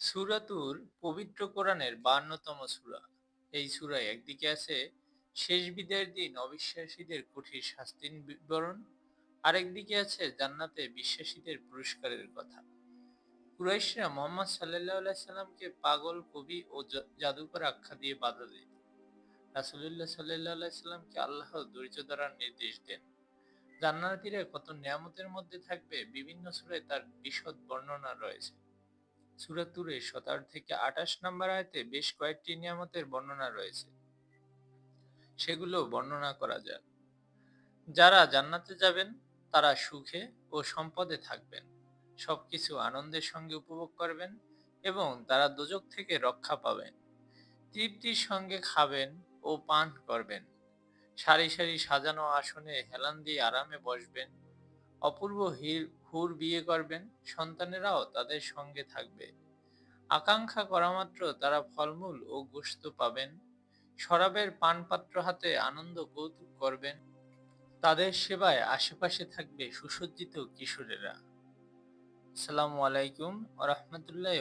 সূরাতুর পবিত্র কোরআনের 52তম সূরা। এই সূরায় একদিকে আছে শেষ বিদায়ের দিন অবিশ্বাসীদের কঠিন শাস্তির বিবরণ, আরেকদিকে আছে জান্নাতে বিশ্বাসীদের পুরস্কারের কথা। কুরাইশরা মোহাম্মদ আলাইহি সাল্লামকে পাগল, কবি ও জাদুকর আখ্যা দিয়ে বাধা দিত। রাসূলুল্লাহ আলাইহি সাল্লামকে আল্লাহ ধৈর্য ধরার নির্দেশ দেন। জান্নাতীরা কত নিয়ামতের মধ্যে থাকবে বিভিন্ন সূরায় তার বিশদ বর্ণনা রয়েছে। সূরা তুরের ১৭ থেকে ২৮ নম্বর আয়াতে বেশ কয়েকটি নিয়ামতের বর্ণনা রয়েছে। সেগুলো বর্ণনা করা যাক। যারা জান্নাতে যাবেন, তারা সুখে ও সম্পদে থাকবেন। সবকিছু আনন্দের সঙ্গে উপভোগ করবেন এবং তারা দোজখ থেকে রক্ষা পাবেন। তৃপ্তির সঙ্গে খাবেন ও পান করবেন। সারি সারি সাজানো আসনে হেলান দিয়ে আরামে বসবেন। অপূর্ব হির হুর বিয়ে করবেন, সন্তানেরাও তাদের সঙ্গে থাকবে। আকাঙ্ক্ষা করা মাত্র তারা ফলমূল ও গোশত পাবেন। শরাবের পানপাত্র হাতে আনন্দ কৌতুক করবেন। তাদের সেবায় আশেপাশে থাকবে সুসজ্জিত কিশোরেরা। আসসালামু আলাইকুম ওয়া রাহমাতুল্লাহি